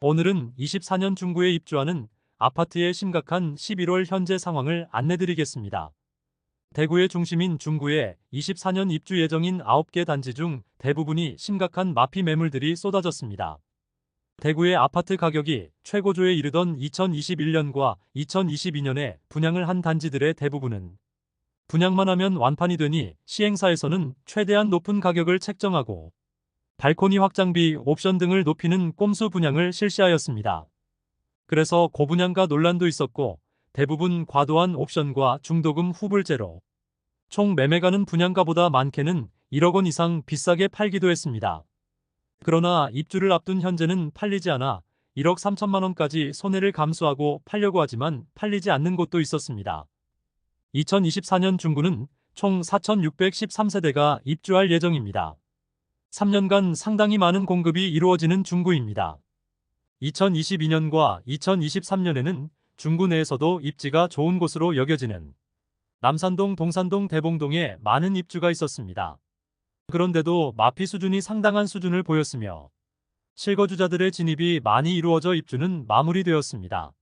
오늘은 24년 중구에 입주하는 아파트의 심각한 11월 현재 상황을 안내드리겠습니다. 대구의 중심인 중구에 24년 입주 예정인 9개 단지 중 대부분이 심각한 마피 매물들이 쏟아졌습니다. 대구의 아파트 가격이 최고조에 이르던 2021년과 2022년에 분양을 한 단지들의 대부분은 분양만 하면 완판이 되니 시행사에서는 최대한 높은 가격을 책정하고 발코니 확장비, 옵션 등을 높이는 꼼수 분양을 실시하였습니다. 그래서 고분양가 논란도 있었고 대부분 과도한 옵션과 중도금 후불제로 총 매매가는 분양가보다 많게는 1억 원 이상 비싸게 팔기도 했습니다. 그러나 입주를 앞둔 현재는 팔리지 않아 1억 3천만 원까지 손해를 감수하고 팔려고 하지만 팔리지 않는 곳도 있었습니다. 2024년 중구는 총 4,613세대가 입주할 예정입니다. 3년간 상당히 많은 공급이 이루어지는 중구입니다. 2022년과 2023년에는 중구 내에서도 입지가 좋은 곳으로 여겨지는 남산동, 동산동, 대봉동에 많은 입주가 있었습니다. 그런데도 마피 수준이 상당한 수준을 보였으며 실거주자들의 진입이 많이 이루어져 입주는 마무리되었습니다.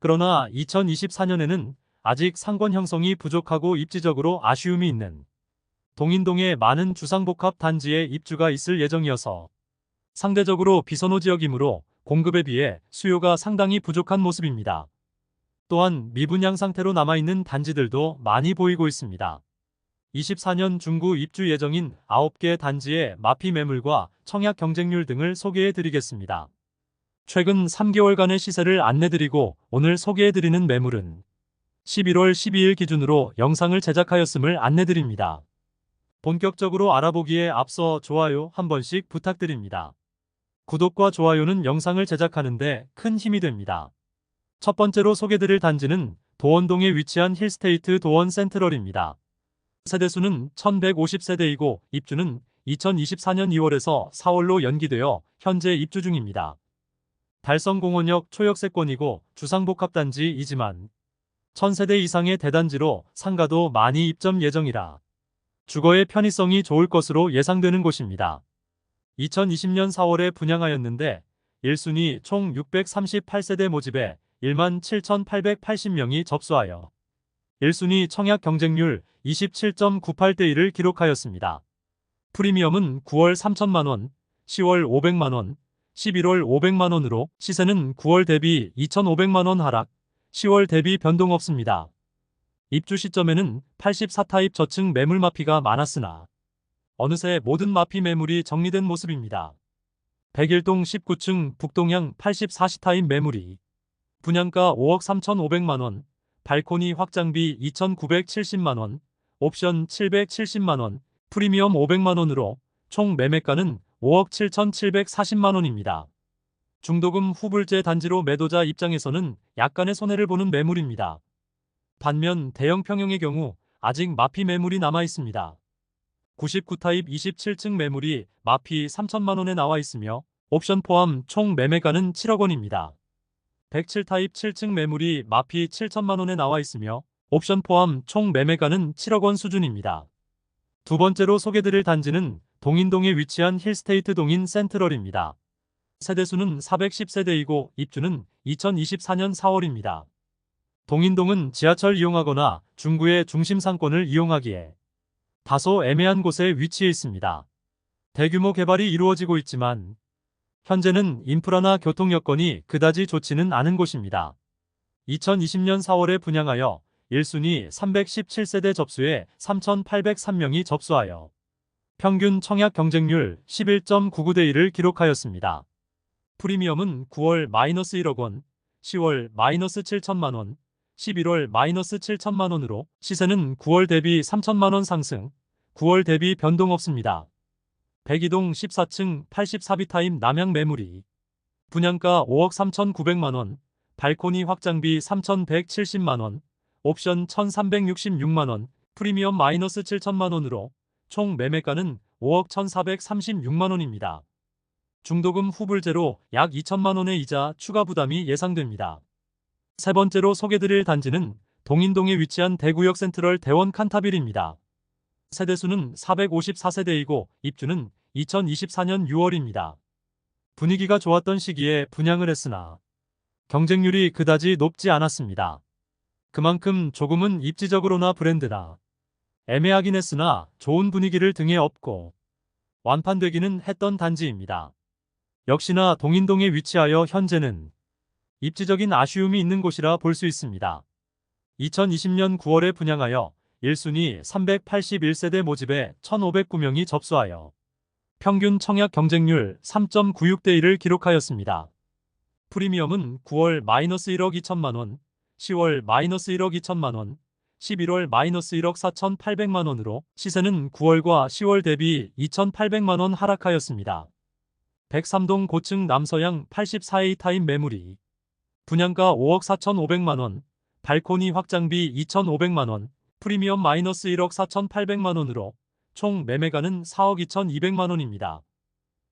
그러나 2024년에는 아직 상권 형성이 부족하고 입지적으로 아쉬움이 있는 동인동의 많은 주상복합 단지에 입주가 있을 예정이어서 상대적으로 비선호 지역이므로 공급에 비해 수요가 상당히 부족한 모습입니다. 또한 미분양 상태로 남아있는 단지들도 많이 보이고 있습니다. 24년 중구 입주 예정인 9개 단지의 마피 매물과 청약 경쟁률 등을 소개해 드리겠습니다. 최근 3개월간의 시세를 안내드리고 오늘 소개해 드리는 매물은 11월 12일 기준으로 영상을 제작하였음을 안내드립니다. 본격적으로 알아보기에 앞서 좋아요 한 번씩 부탁드립니다. 구독과 좋아요는 영상을 제작하는데 큰 힘이 됩니다. 첫 번째로 소개드릴 단지는 도원동에 위치한 힐스테이트 도원 센트럴입니다. 세대수는 1150세대이고 입주는 2024년 2월에서 4월로 연기되어 현재 입주 중입니다. 달성공원역 초역세권이고 주상복합단지이지만 1000세대 이상의 대단지로 상가도 많이 입점 예정이라 주거의 편의성이 좋을 것으로 예상되는 곳입니다. 2020년 4월에 분양하였는데 1순위 총 638세대 모집에 1만 7,880명이 접수하여 1순위 청약 경쟁률 27.98대 1을 기록하였습니다. 프리미엄은 9월 3천만원, 10월 500만원, 11월 500만원으로 시세는 9월 대비 2,500만원 하락, 10월 대비 변동 없습니다. 입주 시점에는 84타입 저층 매물 마피가 많았으나 어느새 모든 마피 매물이 정리된 모습입니다. 101동 19층 북동향 84시타입 매물이 분양가 5억 3,500만원, 발코니 확장비 2,970만원, 옵션 770만원, 프리미엄 500만원으로 총 매매가는 5억 7,740만원입니다. 중도금 후불제 단지로 매도자 입장에서는 약간의 손해를 보는 매물입니다. 반면 대형 평형의 경우 아직 마피 매물이 남아 있습니다. 99타입 27층 매물이 마피 3천만 원에 나와 있으며 옵션 포함 총 매매가는 7억 원입니다. 107타입 7층 매물이 마피 7천만 원에 나와 있으며 옵션 포함 총 매매가는 7억 원 수준입니다. 두 번째로 소개드릴 단지는 동인동에 위치한 힐스테이트 동인 센트럴입니다. 세대수는 410세대이고 입주는 2024년 4월입니다. 동인동은 지하철 이용하거나 중구의 중심 상권을 이용하기에 다소 애매한 곳에 위치해 있습니다. 대규모 개발이 이루어지고 있지만 현재는 인프라나 교통 여건이 그다지 좋지는 않은 곳입니다. 2020년 4월에 분양하여 1순위 317세대 접수에 3,803명이 접수하여 평균 청약 경쟁률 11.99대 1을 기록하였습니다. 프리미엄은 9월 마이너스 1억 원, 10월 마이너스 7천만 원, 11월 마이너스 7천만 원으로 시세는 9월 대비 3천만 원 상승, 9월 대비 변동 없습니다. 102동 14층 84비타임 남양 매물이 분양가 5억 3,900만 원, 발코니 확장비 3,170만 원, 옵션 1,366만 원, 프리미엄 마이너스 7천만 원으로 총 매매가는 5억 1,436만 원입니다. 중도금 후불제로 약 2천만 원의 이자 추가 부담이 예상됩니다. 세 번째로 소개드릴 단지는 동인동에 위치한 대구역 센트럴 대원 칸타빌입니다. 세대수는 454세대이고 입주는 2024년 6월입니다. 분위기가 좋았던 시기에 분양을 했으나 경쟁률이 그다지 높지 않았습니다. 그만큼 조금은 입지적으로나 브랜드나 애매하긴 했으나 좋은 분위기를 등에 업고 완판되기는 했던 단지입니다. 역시나 동인동에 위치하여 현재는 입지적인 아쉬움이 있는 곳이라 볼 수 있습니다. 2020년 9월에 분양하여 1순위 381세대 모집에 1,509명이 접수하여 평균 청약 경쟁률 3.96대 1을 기록하였습니다. 프리미엄은 9월 마이너스 1억 2천만 원, 10월 마이너스 1억 2천만 원, 11월 마이너스 1억 4,800만 원으로 시세는 9월과 10월 대비 2,800만 원 하락하였습니다. 103동 고층 남서양 84A 타임 매물이 분양가 5억 4,500만 원, 발코니 확장비 2,500만 원, 프리미엄 마이너스 1억 4,800만 원으로 총 매매가는 4억 2,200만 원입니다.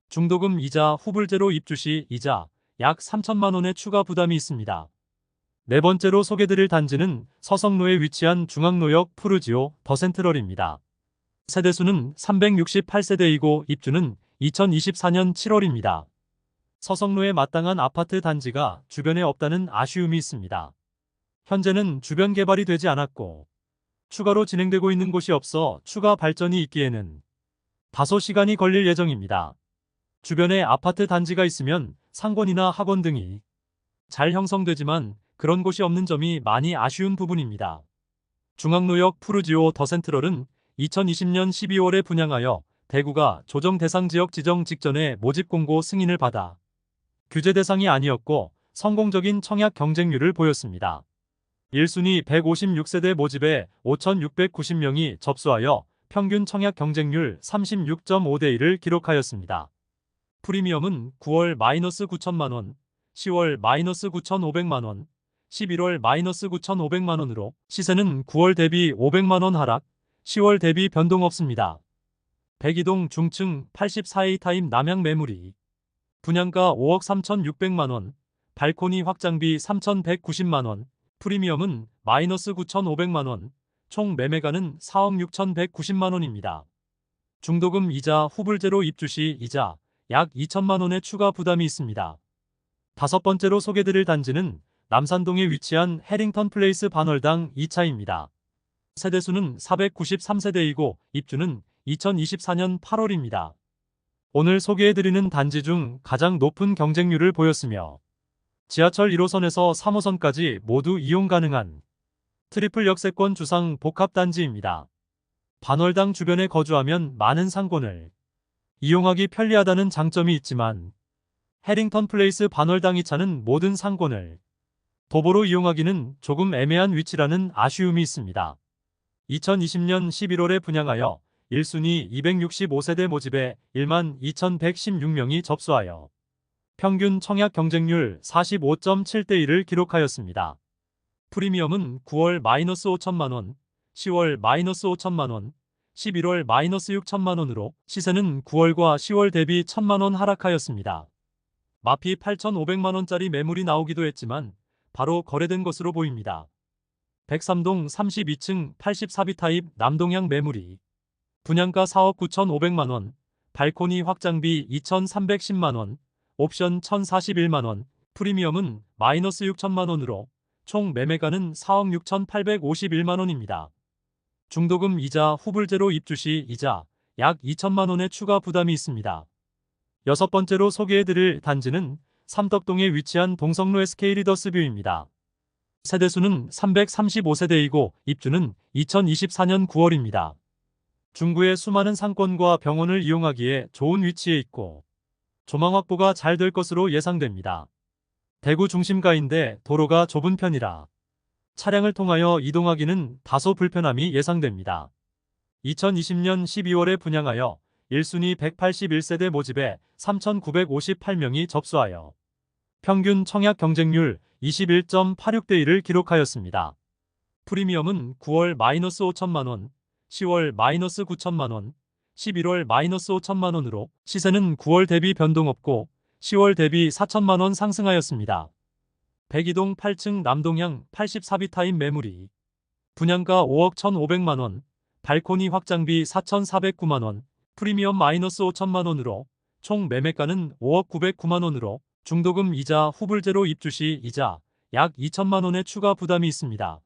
중도금 이자 후불제로 입주 시 이자 약 3천만 원의 추가 부담이 있습니다. 네 번째로 소개드릴 단지는 서성로에 위치한 중앙로역 푸르지오 더센트럴입니다. 세대수는 368세대이고 입주는 2024년 7월입니다. 서성로에 마땅한 아파트 단지가 주변에 없다는 아쉬움이 있습니다. 현재는 주변 개발이 되지 않았고 추가로 진행되고 있는 곳이 없어 추가 발전이 있기에는 다소 시간이 걸릴 예정입니다. 주변에 아파트 단지가 있으면 상권이나 학원 등이 잘 형성되지만 그런 곳이 없는 점이 많이 아쉬운 부분입니다. 중앙로역 푸르지오 더센트럴은 2020년 12월에 분양하여 대구가 조정 대상 지역 지정 직전에 모집 공고 승인을 받아 규제 대상이 아니었고 성공적인 청약 경쟁률을 보였습니다. 1순위 156세대 모집에 5,690명이 접수하여 평균 청약 경쟁률 36.5대 1을 기록하였습니다. 프리미엄은 9월 마이너스 9천만원, 10월 마이너스 9,500만원, 11월 마이너스 9,500만원으로 시세는 9월 대비 500만원 하락, 10월 대비 변동 없습니다. 백이동 중층 84A 타임 남양 매물이 분양가 5억 3,600만원, 발코니 확장비 3,190만원, 프리미엄은 마이너스 9,500만원, 총 매매가는 4억 6,190만원입니다. 중도금 이자 후불제로 입주 시 이자 약 2천만원의 추가 부담이 있습니다. 다섯 번째로 소개드릴 단지는 남산동에 위치한 해링턴 플레이스 반월당 2차입니다. 세대수는 493세대이고 입주는 2024년 8월입니다. 오늘 소개해드리는 단지 중 가장 높은 경쟁률을 보였으며 지하철 1호선에서 3호선까지 모두 이용 가능한 트리플 역세권 주상 복합단지입니다. 반월당 주변에 거주하면 많은 상권을 이용하기 편리하다는 장점이 있지만 해링턴 플레이스 반월당 2차는 모든 상권을 도보로 이용하기는 조금 애매한 위치라는 아쉬움이 있습니다. 2020년 11월에 분양하여 1순위 265세대 모집에 1만 2116명이 접수하여 평균 청약 경쟁률 45.7대 1을 기록하였습니다. 프리미엄은 9월 마이너스 5천만원, 10월 마이너스 5천만원, 11월 마이너스 6천만원으로 시세는 9월과 10월 대비 1천만원 하락하였습니다. 마피 8,500만원짜리 매물이 나오기도 했지만 바로 거래된 것으로 보입니다. 103동 32층 84비 타입 남동향 매물이 분양가 4억 9,500만원, 발코니 확장비 2,310만원, 옵션 1,041만원, 프리미엄은 마이너스 6천만원으로 총 매매가는 4억 6,851만원입니다. 중도금 이자 후불제로 입주 시 이자 약 2천만원의 추가 부담이 있습니다. 여섯 번째로 소개해드릴 단지는 삼덕동에 위치한 동성로 SK 리더스뷰입니다. 세대수는 335세대이고 입주는 2024년 9월입니다. 중구의 수많은 상권과 병원을 이용하기에 좋은 위치에 있고 조망 확보가 잘 될 것으로 예상됩니다. 대구 중심가인데 도로가 좁은 편이라 차량을 통하여 이동하기는 다소 불편함이 예상됩니다. 2020년 12월에 분양하여 1순위 181세대 모집에 3,958명이 접수하여 평균 청약 경쟁률 21.86대 1을 기록하였습니다. 프리미엄은 9월 마이너스 5천만원, 10월 마이너스 9천만원, 11월 마이너스 5천만원으로 시세는 9월 대비 변동 없고 10월 대비 4천만원 상승하였습니다. 백이동 8층 남동향 84비 타임 매물이 분양가 5억 1,500만원, 발코니 확장비 4,409만원, 프리미엄 마이너스 5천만원으로 총 매매가는 5억 909만 원으로 중도금 이자 후불제로 입주 시 이자 약 2천만 원의 추가 부담이 있습니다.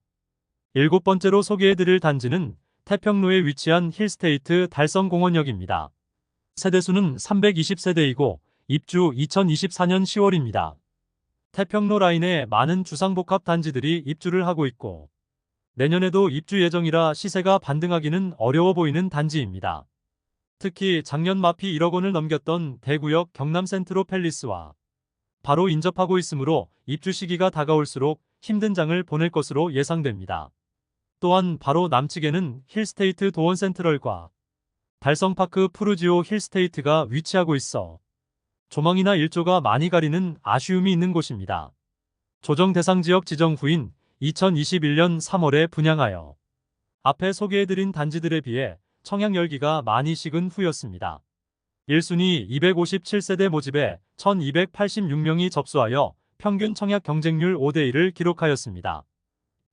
일곱 번째로 소개해드릴 단지는 태평로에 위치한 힐스테이트 달성공원역입니다. 세대수는 320세대이고 입주 2024년 10월입니다. 태평로 라인에 많은 주상복합 단지들이 입주를 하고 있고 내년에도 입주 예정이라 시세가 반등하기는 어려워 보이는 단지입니다. 특히 작년 마피 1억 원을 넘겼던 대구역 경남 센트로 팰리스와 바로 인접하고 있으므로 입주 시기가 다가올수록 힘든 장을 보낼 것으로 예상됩니다. 또한 바로 남측에는 힐스테이트 도원 센트럴과 달성파크 푸르지오 힐스테이트가 위치하고 있어 조망이나 일조가 많이 가리는 아쉬움이 있는 곳입니다. 조정 대상 지역 지정 후인 2021년 3월에 분양하여 앞에 소개해드린 단지들에 비해 청약 열기가 많이 식은 후였습니다. 1순위 257세대 모집에 1286명이 접수하여 평균 청약 경쟁률 5대1을 기록하였습니다.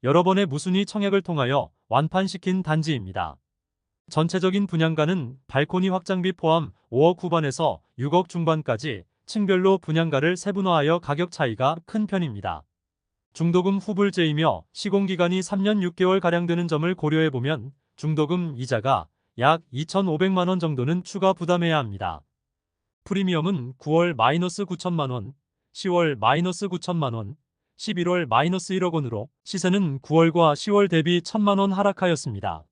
여러 번의 무순위 청약을 통하여 완판시킨 단지입니다. 전체적인 분양가는 발코니 확장비 포함 5억 후반에서 6억 중반까지 층별로 분양가를 세분화하여 가격 차이가 큰 편입니다. 중도금 후불제이며 시공기간이 3년 6개월가량 되는 점을 고려해보면 중도금 이자가 약 2,500만원 정도는 추가 부담해야 합니다. 프리미엄은 9월 마이너스 9천만원, 10월 마이너스 9천만원, 11월 마이너스 1억 원으로 시세는 9월과 10월 대비 1천만 원 하락하였습니다.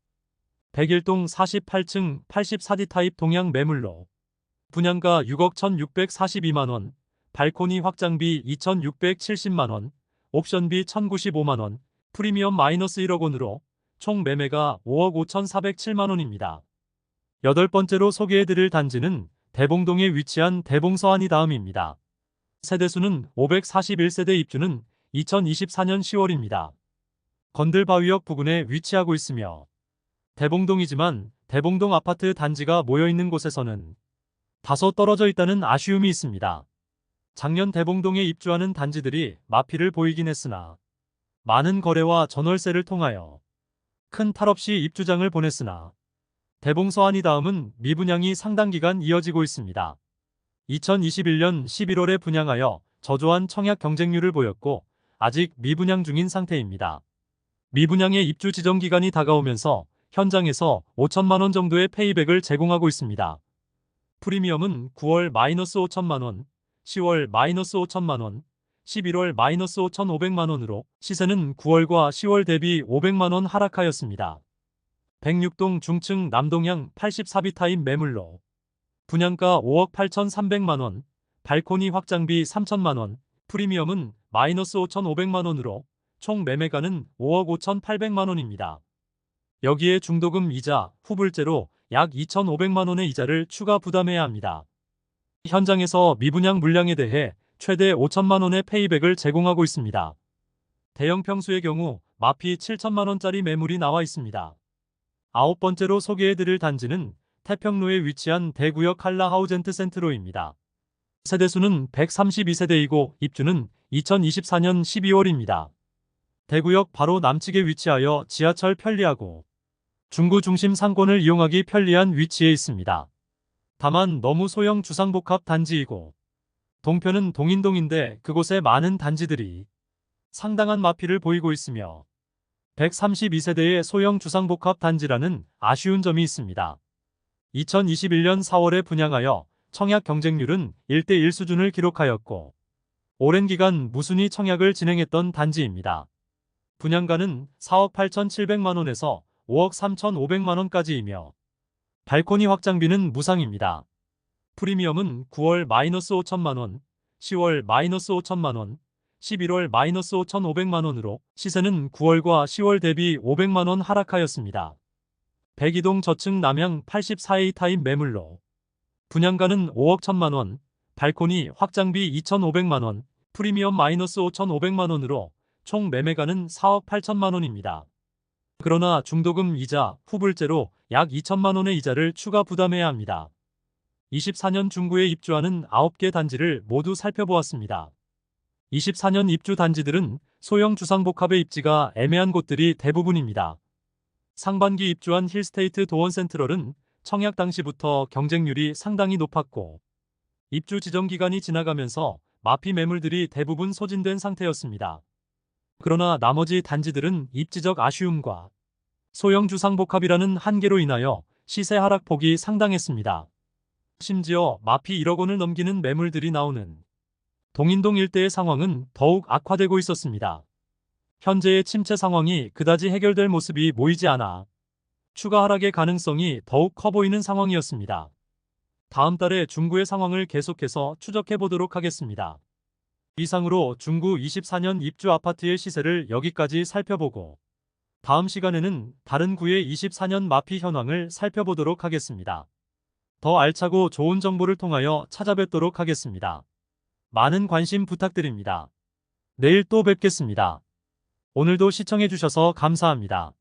101동 48층 84D 타입 동양 매물로 분양가 6억 1,642만 원, 발코니 확장비 2,670만 원, 옵션비 1,095만 원, 프리미엄 마이너스 1억 원으로 총 매매가 5억 5,407만 원입니다. 여덟 번째로 소개해드릴 단지는 대봉동에 위치한 대봉서안이 다음입니다. 세대수는 541세대 입주는 2024년 10월입니다. 건들바위역 부근에 위치하고 있으며 대봉동이지만 대봉동 아파트 단지가 모여있는 곳에서는 다소 떨어져 있다는 아쉬움이 있습니다. 작년 대봉동에 입주하는 단지들이 마피를 보이긴 했으나 많은 거래와 전월세를 통하여 큰 탈 없이 입주장을 보냈으나 대봉서안이 다음은 미분양이 상당 기간 이어지고 있습니다. 2021년 11월에 분양하여 저조한 청약 경쟁률을 보였고 아직 미분양 중인 상태입니다. 미분양의 입주 지정 기간이 다가오면서 현장에서 5천만 원 정도의 페이백을 제공하고 있습니다. 프리미엄은 9월 마이너스 5천만 원, 10월 마이너스 5천만 원, 11월 마이너스 5,500만 원으로 시세는 9월과 10월 대비 500만 원 하락하였습니다. 106동 중층 남동향 84비 타입 매물로 분양가 5억 8,300만 원, 발코니 확장비 3천만 원, 프리미엄은 마이너스 5,500만 원으로 총 매매가는 5억 5,800만 원입니다. 여기에 중도금 이자, 후불제로 약 2,500만 원의 이자를 추가 부담해야 합니다. 현장에서 미분양 물량에 대해 최대 5천만 원의 페이백을 제공하고 있습니다. 대형 평수의 경우 마피 7천만 원짜리 매물이 나와 있습니다. 아홉 번째로 소개해드릴 단지는 태평로에 위치한 대구역 한라하우젠트 센트로입니다. 세대수는 132세대이고 입주는 2024년 12월입니다. 대구역 바로 남측에 위치하여 지하철 편리하고 중구 중심 상권을 이용하기 편리한 위치에 있습니다. 다만 너무 소형 주상복합 단지이고 동편은 동인동인데 그곳에 많은 단지들이 상당한 마피를 보이고 있으며 132세대의 소형 주상복합 단지라는 아쉬운 점이 있습니다. 2021년 4월에 분양하여 청약 경쟁률은 1대1 수준을 기록하였고 오랜 기간 무순위 청약을 진행했던 단지입니다. 분양가는 4억 8,700만 원에서 5억 3,500만 원까지이며 발코니 확장비는 무상입니다. 프리미엄은 9월 마이너스 5천만 원, 10월 마이너스 5천만 원, 11월 마이너스 5,500만 원으로 시세는 9월과 10월 대비 500만 원 하락하였습니다. 백이동 저층 남향 84A 타입 매물로 분양가는 5억 1천만 원, 발코니 확장비 2,500만 원, 프리미엄 마이너스 5,500만 원으로 총 매매가는 4억 8천만 원입니다. 그러나 중도금 이자, 후불제로 약 2천만 원의 이자를 추가 부담해야 합니다. 24년 중구에 입주하는 9개 단지를 모두 살펴보았습니다. 24년 입주 단지들은 소형 주상복합의 입지가 애매한 곳들이 대부분입니다. 상반기 입주한 힐스테이트 도원 센트럴은 청약 당시부터 경쟁률이 상당히 높았고 입주 지정 기간이 지나가면서 마피 매물들이 대부분 소진된 상태였습니다. 그러나 나머지 단지들은 입지적 아쉬움과 소형 주상복합이라는 한계로 인하여 시세 하락폭이 상당했습니다. 심지어 마피 1억 원을 넘기는 매물들이 나오는 동인동 일대의 상황은 더욱 악화되고 있었습니다. 현재의 침체 상황이 그다지 해결될 모습이 보이지 않아 추가 하락의 가능성이 더욱 커 보이는 상황이었습니다. 다음 달에 중구의 상황을 계속해서 추적해 보도록 하겠습니다. 이상으로 중구 24년 입주 아파트의 시세를 여기까지 살펴보고 다음 시간에는 다른 구의 24년 마피 현황을 살펴보도록 하겠습니다. 더 알차고 좋은 정보를 통하여 찾아뵙도록 하겠습니다. 많은 관심 부탁드립니다. 내일 또 뵙겠습니다. 오늘도 시청해주셔서 감사합니다.